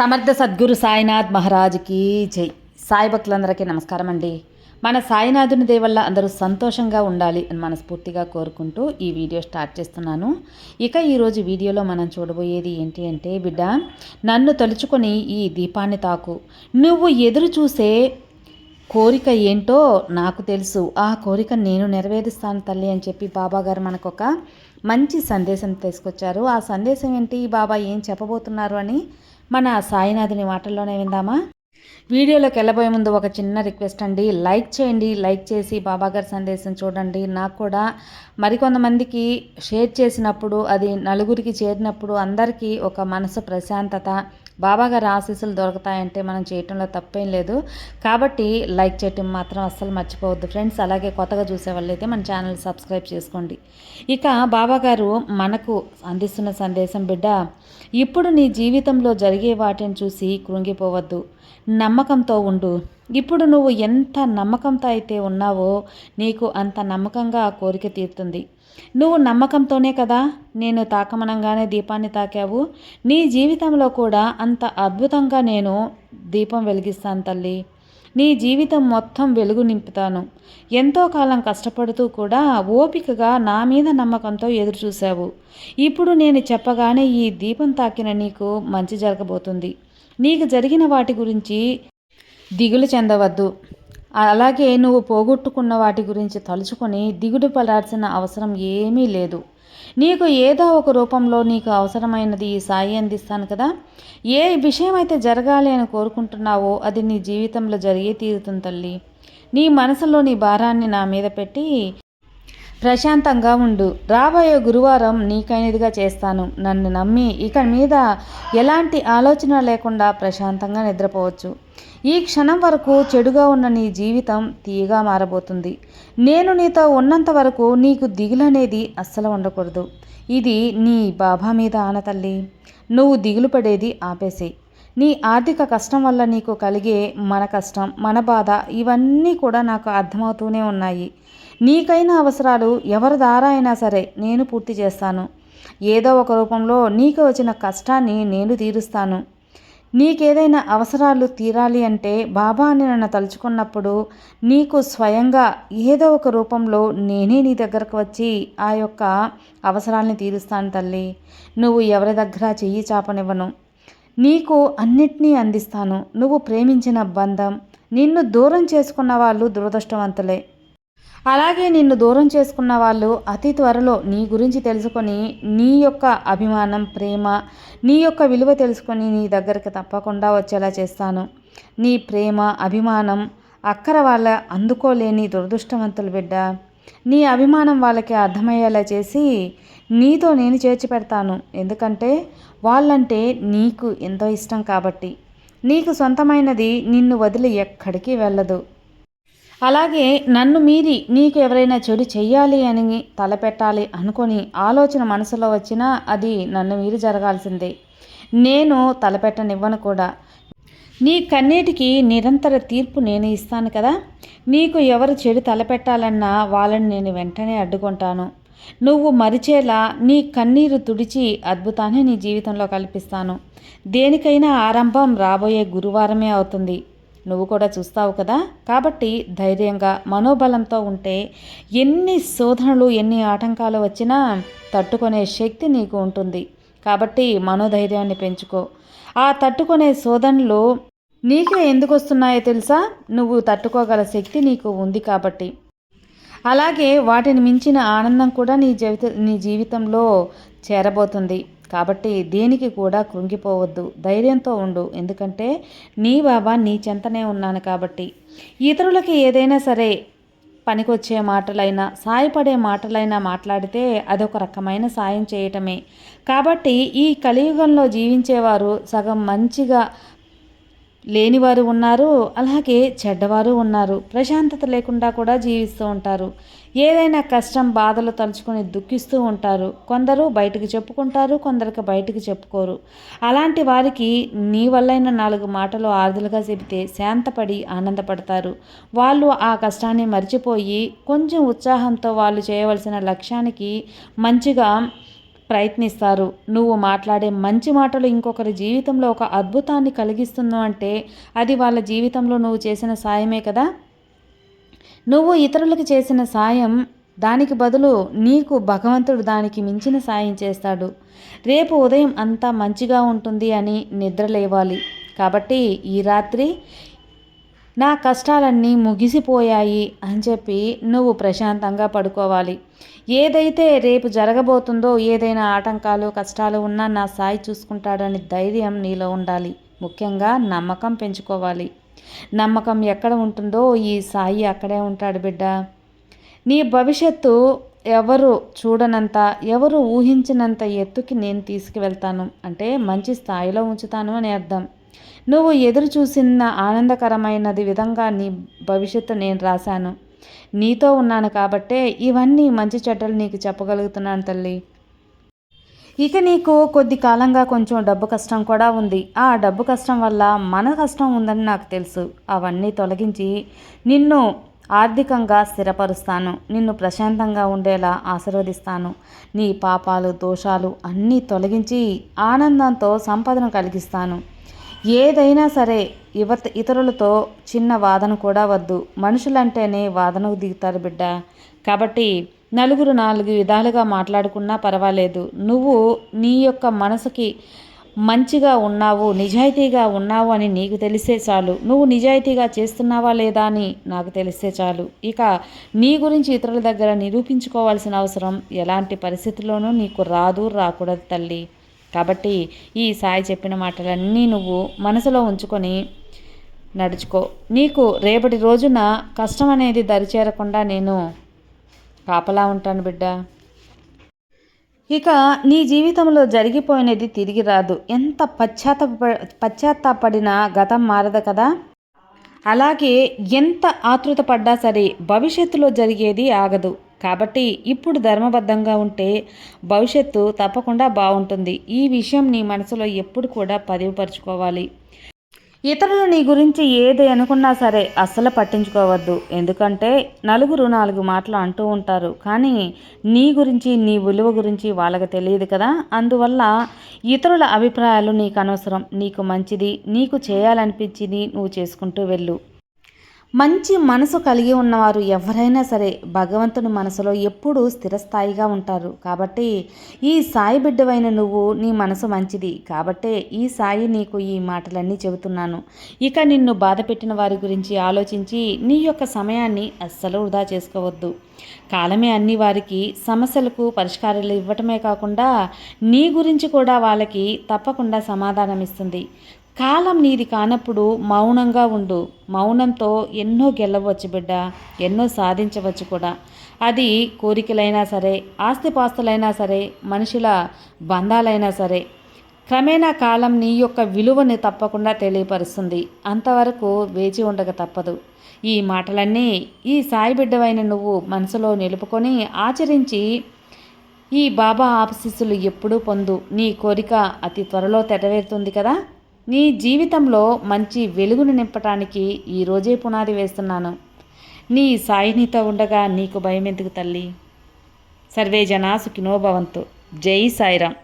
సమర్థ సద్గురు సాయినాథ్ మహారాజ్కి జై. సాయి భక్తులందరికీ నమస్కారం అండి. మన సాయినాథుని దేవల్ల అందరూ సంతోషంగా ఉండాలి అని మనస్ఫూర్తిగా కోరుకుంటూ ఈ వీడియో స్టార్ట్ చేస్తున్నాను. ఇక ఈరోజు వీడియోలో మనం చూడబోయేది ఏంటి అంటే బిడ్డ నన్ను తలుచుకొని ఈ దీపాన్ని తాకు. నువ్వు ఎదురు చూసే కోరిక ఏంటో నాకు తెలుసు. ఆ కోరిక నేను నెరవేరుస్తాను తల్లి అని చెప్పి బాబా గారు మనకు ఒక మంచి సందేశం తీసుకొచ్చారు. ఆ సందేశం ఏంటి? బాబా ఏం చెప్పబోతున్నారు అని మన సాయినాథుని మాటల్లోనే విందామా? వీడియోలోకి వెళ్ళబోయే ముందు ఒక చిన్న రిక్వెస్ట్ అండి. లైక్ చేయండి. లైక్ చేసి బాబా గారి సందేశం చూడండి. నాకు కూడా మరికొంతమందికి షేర్ చేసినప్పుడు అది నలుగురికి చేరినప్పుడు అందరికీ ఒక మనసు ప్రశాంతత బాబాగారి ఆశీస్సులు దొరుకుతాయంటే మనం చేయటంలో తప్పేం లేదు. కాబట్టి లైక్ చేయటం మాత్రం అస్సలు మర్చిపోవద్దు ఫ్రెండ్స్. అలాగే కొత్తగా చూసే వాళ్ళైతే మన ఛానల్ సబ్స్క్రైబ్ చేసుకోండి. ఇక బాబాగారు మనకు అందిస్తున్న సందేశం బిడ్డ ఇప్పుడు నీ జీవితంలో జరిగే వాటిని చూసి కృంగిపోవద్దు. నమ్మకంతో ఉండు. ఇప్పుడు నువ్వు ఎంత నమ్మకంతో అయితే ఉన్నావో నీకు అంత నమ్మకంగా ఆ కోరిక తీరుతుంది. నువ్వు నమ్మకంతోనే కదా నేను తాకమనంగానే దీపాన్ని తాకావు. నీ జీవితంలో కూడా అంత అద్భుతంగా నేను దీపం వెలిగిస్తాను తల్లి. నీ జీవితం మొత్తం వెలుగు నింపుతాను. ఎంతో కాలం కష్టపడుతూ కూడా ఓపికగా నా మీద నమ్మకంతో ఎదురు చూశావు. ఇప్పుడు నేను చెప్పగానే ఈ దీపం తాకిన నీకు మంచి జరగబోతుంది. నీకు జరిగిన వాటి గురించి దిగులు చెందవద్దు. అలాగే నువ్వు పోగొట్టుకున్న వాటి గురించి తలుచుకొని దిగుడు పడాల్సిన అవసరం ఏమీ లేదు. నీకు ఏదో ఒక రూపంలో నీకు అవసరమైనది ఈ సాయి అందిస్తాను కదా. ఏ విషయం అయితే జరగాలి అని కోరుకుంటున్నావో అది నీ జీవితంలో జరిగే తీరుతుంది తల్లి. నీ మనసులో నీ భారాన్ని నా మీద పెట్టి ప్రశాంతంగా ఉండు. రాబోయే గురువారం నీకైనదిగా చేస్తాను. నన్ను నమ్మి ఇక మీద ఎలాంటి ఆలోచన లేకుండా ప్రశాంతంగా నిద్రపోవచ్చు. ఈ క్షణం వరకు చెడుగా ఉన్న నీ జీవితం తీయగా మారబోతుంది. నేను నీతో ఉన్నంత వరకు నీకు దిగులనేది అస్సలు ఉండకూడదు. ఇది నీ బాబా మీద ఆనతల్లి నువ్వు దిగులు పడేది ఆపేసి. నీ ఆర్థిక కష్టం వల్ల నీకు కలిగే మన కష్టం మన బాధ ఇవన్నీ కూడా నాకు అర్థమవుతూనే ఉన్నాయి. నీకైన అవసరాలు ఎవరి ద్వారా అయినా సరే నేను పూర్తి చేస్తాను. ఏదో ఒక రూపంలో నీకు వచ్చిన కష్టాన్ని నేను తీరుస్తాను. నీకేదైనా అవసరాలు తీరాలి అంటే బాబా అని నన్ను తలుచుకున్నప్పుడు నీకు స్వయంగా ఏదో ఒక రూపంలో నేనే నీ దగ్గరకు వచ్చి ఆ యొక్క అవసరాల్ని తీరుస్తాను తల్లి. నువ్వు ఎవరి దగ్గర చెయ్యి చాపనివ్వను. నీకు అన్నిటినీ అందిస్తాను. నువ్వు ప్రేమించిన బంధం నిన్ను దూరం చేసుకున్న వాళ్ళు దురదృష్టవంతులే. అలాగే నిన్ను దూరం చేసుకున్న వాళ్ళు అతి త్వరలో నీ గురించి తెలుసుకొని నీ యొక్క అభిమానం ప్రేమ నీ యొక్క విలువ తెలుసుకొని నీ దగ్గరికి తప్పకుండా వచ్చేలా చేస్తాను. నీ ప్రేమ అభిమానం అక్కర వాళ్ళ అందుకోలేని దురదృష్టవంతులు బిడ్డ. నీ అభిమానం వాళ్ళకి అర్థమయ్యేలా చేసి నీతో నేను చేర్చి పెడతాను. ఎందుకంటే వాళ్ళంటే నీకు ఎంతో ఇష్టం కాబట్టి. నీకు సొంతమైనది నిన్ను వదిలి ఎక్కడికి వెళ్ళదు. అలాగే నన్ను మీరి నీకు ఎవరైనా చెడు చెయ్యాలి అని తలపెట్టాలి అనుకొని ఆలోచన మనసులో వచ్చినా అది నన్ను మీరి జరగాల్సిందే. నేను తలపెట్టనివ్వను కూడా. నీ కన్నీటికి నిరంతర తీర్పు నేను ఇస్తాను కదా. నీకు ఎవరు చెడు తలపెట్టాలన్నా వాళ్ళని నేను వెంటనే అడ్డుకుంటాను. నువ్వు మరిచేలా నీ కన్నీరు తుడిచి అద్భుతాన్ని నీ జీవితంలో కల్పిస్తాను. దేనికైనా ఆరంభం రాబోయే గురువారమే అవుతుంది. నువ్వు కూడా చూస్తావు కదా? కాబట్టి ధైర్యంగా మనోబలంతో ఉంటే ఎన్ని శోధనలు ఎన్ని ఆటంకాలు వచ్చినా తట్టుకునే శక్తి నీకు ఉంటుంది. కాబట్టి మనోధైర్యాన్ని పెంచుకో. ఆ తట్టుకునే శోధనలు నీకే ఎందుకు వస్తున్నాయో తెలుసా? నువ్వు తట్టుకోగల శక్తి నీకు ఉంది కాబట్టి. అలాగే వాటిని మించిన ఆనందం కూడా నీ జీవిత నీ జీవితంలో చేరబోతుంది. కాబట్టి దేనికి కూడా కృంగిపోవద్దు. ధైర్యంతో ఉండు. ఎందుకంటే నీ బాబా నీ చెంతనే ఉన్నాను కాబట్టి. ఇతరులకి ఏదైనా సరే పనికొచ్చే మాటలైనా సాయపడే మాటలైనా మాట్లాడితే అదొక రకమైన సాయం చేయటమే. కాబట్టి ఈ కలియుగంలో జీవించేవారు సగం మంచిగా లేనివారు ఉన్నారు అలాగే చెడ్డవారు ఉన్నారు. ప్రశాంతత లేకుండా కూడా జీవిస్తూ ఉంటారు. ఏదైనా కష్టం బాధలు తలుచుకొని దుఃఖిస్తూ ఉంటారు. కొందరు బయటకు చెప్పుకుంటారు కొందరికి బయటకు చెప్పుకోరు. అలాంటి వారికి నీ వల్లైన నాలుగు మాటలు ఆరుదలుగా చెబితే శాంతపడి ఆనందపడతారు. వాళ్ళు ఆ కష్టాన్ని మర్చిపోయి కొంచెం ఉత్సాహంతో వాళ్ళు చేయవలసిన లక్ష్యానికి మంచిగా ప్రయత్నిస్తారు. నువ్వు మాట్లాడే మంచి మాటలు ఇంకొకరి జీవితంలో ఒక అద్భుతాన్ని కలిగిస్తున్నావు అంటే అది వాళ్ళ జీవితంలో నువ్వు చేసిన సాయమే కదా? నువ్వు ఇతరులకు చేసిన సాయం దానికి బదులు నీకు భగవంతుడు దానికి మించిన సాయం చేస్తాడు. రేపు ఉదయం అంతా మంచిగా ఉంటుంది అని నిద్ర లేవాలి. కాబట్టి ఈ రాత్రి నా కష్టాలన్నీ ముగిసిపోయాయి అని చెప్పి నువ్వు ప్రశాంతంగా పడుకోవాలి. ఏదైతే రేపు జరగబోతుందో ఏదైనా ఆటంకాలు కష్టాలు ఉన్నా నా సాయి చూసుకుంటాడని ధైర్యం నీలో ఉండాలి. ముఖ్యంగా నమ్మకం పెంచుకోవాలి. నమ్మకం ఎక్కడ ఉంటుందో ఈ సాయి అక్కడే ఉంటాడు బిడ్డ. నీ భవిష్యత్తు ఎవరు చూడనంత ఎవరు ఊహించినంత ఎత్తుకి నేను తీసుకువెళ్తాను. అంటే మంచి స్థాయిలో ఉంచుతాను అని అర్థం. నువ్వు ఎదురు చూసిన ఆనందకరమైనది విధంగా నీ భవిష్యత్తు నేను రాశాను. నీతో ఉన్నాను కాబట్టే ఇవన్నీ మంచి చెడ్డలు నీకు చెప్పగలుగుతున్నాను తల్లి. ఇక నీకు కొద్ది కాలంగా కొంచెం డబ్బు కష్టం కూడా ఉంది. ఆ డబ్బు కష్టం వల్ల మన కష్టం ఉందని నాకు తెలుసు. అవన్నీ తొలగించి నిన్ను ఆర్థికంగా స్థిరపరుస్తాను. నిన్ను ప్రశాంతంగా ఉండేలా ఆశీర్వదిస్తాను. నీ పాపాలు దోషాలు అన్నీ తొలగించి ఆనందంతో సంపదను కలిగిస్తాను. ఏదైనా సరే యువత ఇతరులతో చిన్న వాదన కూడా వద్దు. మనుషులంటేనే వాదనకు దిగుతారు బిడ్డ. కాబట్టి నలుగురు నాలుగు విధాలుగా మాట్లాడుకున్నా పర్వాలేదు. నువ్వు నీ యొక్క మనసుకి మంచిగా ఉన్నావు నిజాయితీగా ఉన్నావు అని నీకు తెలిసే చాలు. నువ్వు నిజాయితీగా చేస్తున్నావా లేదా అని నాకు తెలిస్తే చాలు. ఇక నీ గురించి ఇతరుల దగ్గర నిరూపించుకోవాల్సిన అవసరం ఎలాంటి పరిస్థితుల్లోనూ నీకు రాదు రాకూడదు తల్లి. కాబట్టి ఈ సాయి చెప్పిన మాటలన్నీ నువ్వు మనసులో ఉంచుకొని నడుచుకో. నీకు రేపటి రోజున కష్టం అనేది దరిచేరకుండా నేను కాపలా ఉంటాను బిడ్డ. ఇక నీ జీవితంలో జరిగిపోయినది తిరిగి రాదు. ఎంత పశ్చాత్తాప పశ్చాత్తాపడినా గతం మారదు కదా? అలాగే ఎంత ఆతృత పడ్డా సరే భవిష్యత్తులో జరిగేది ఆగదు. కాబట్టి ఇప్పుడు ధర్మబద్ధంగా ఉంటే భవిష్యత్తు తప్పకుండా బాగుంటుంది. ఈ విషయం నీ మనసులో ఎప్పుడు కూడా పదివపరుచుకోవాలి. ఇతరులు నీ గురించి ఏది అనుకున్నా సరే అస్సలు పట్టించుకోవద్దు. ఎందుకంటే నలుగురు నాలుగు మాటలు అంటూ ఉంటారు. కానీ నీ గురించి నీ విలువ గురించి వాళ్ళకి తెలియదు కదా. అందువల్ల ఇతరుల అభిప్రాయాలు నీకు అనవసరం. నీకు మంచిది నీకు చేయాలనిపించింది నువ్వు చేసుకుంటూ వెళ్ళు. మంచి మనసు కలిగి ఉన్నవారు ఎవరైనా సరే భగవంతుని మనసులో ఎప్పుడూ స్థిరస్థాయిగా ఉంటారు. కాబట్టి ఈ సాయి బిడ్డవైన నువ్వు నీ మనసు మంచిది. కాబట్టే ఈ సాయి నీకు ఈ మాటలన్నీ చెబుతున్నాను. ఇక నిన్ను బాధ పెట్టిన వారి గురించి ఆలోచించి నీ యొక్క సమయాన్ని అస్సలు వృధా చేసుకోవద్దు. కాలమే అన్ని వారికి సమస్యలకు పరిష్కారాలు ఇవ్వటమే కాకుండా నీ గురించి కూడా వాళ్ళకి తప్పకుండా సమాధానం ఇస్తుంది కాలం నీది కానప్పుడు మౌనంగా ఉండు. మౌనంతో ఎన్నో గెలవచ్చు బిడ్డ. ఎన్నో సాధించవచ్చు కూడా. అది కోరికలైనా సరే ఆస్తిపాస్తులైనా సరే మనుషుల బంధాలైనా సరే. క్రమేణా కాలం నీ యొక్క విలువని తప్పకుండా తెలియపరుస్తుంది. అంతవరకు వేచి ఉండక తప్పదు. ఈ మాటలన్నీ ఈ సాయి బిడ్డవైన నువ్వు మనసులో నిలుపుకొని ఆచరించి ఈ బాబా ఆపశిస్సులు ఎప్పుడూ పొందు. నీ కోరిక అతి త్వరలో తెరవేరుతుంది కదా? నీ జీవితంలో మంచి వెలుగును నింపటానికి ఈరోజే పునాది వేస్తున్నాను. నీ సాయినితో ఉండగా నీకు భయం ఎందుకు తల్లి? సర్వే జనా సుఖినో జై సాయిరామ్.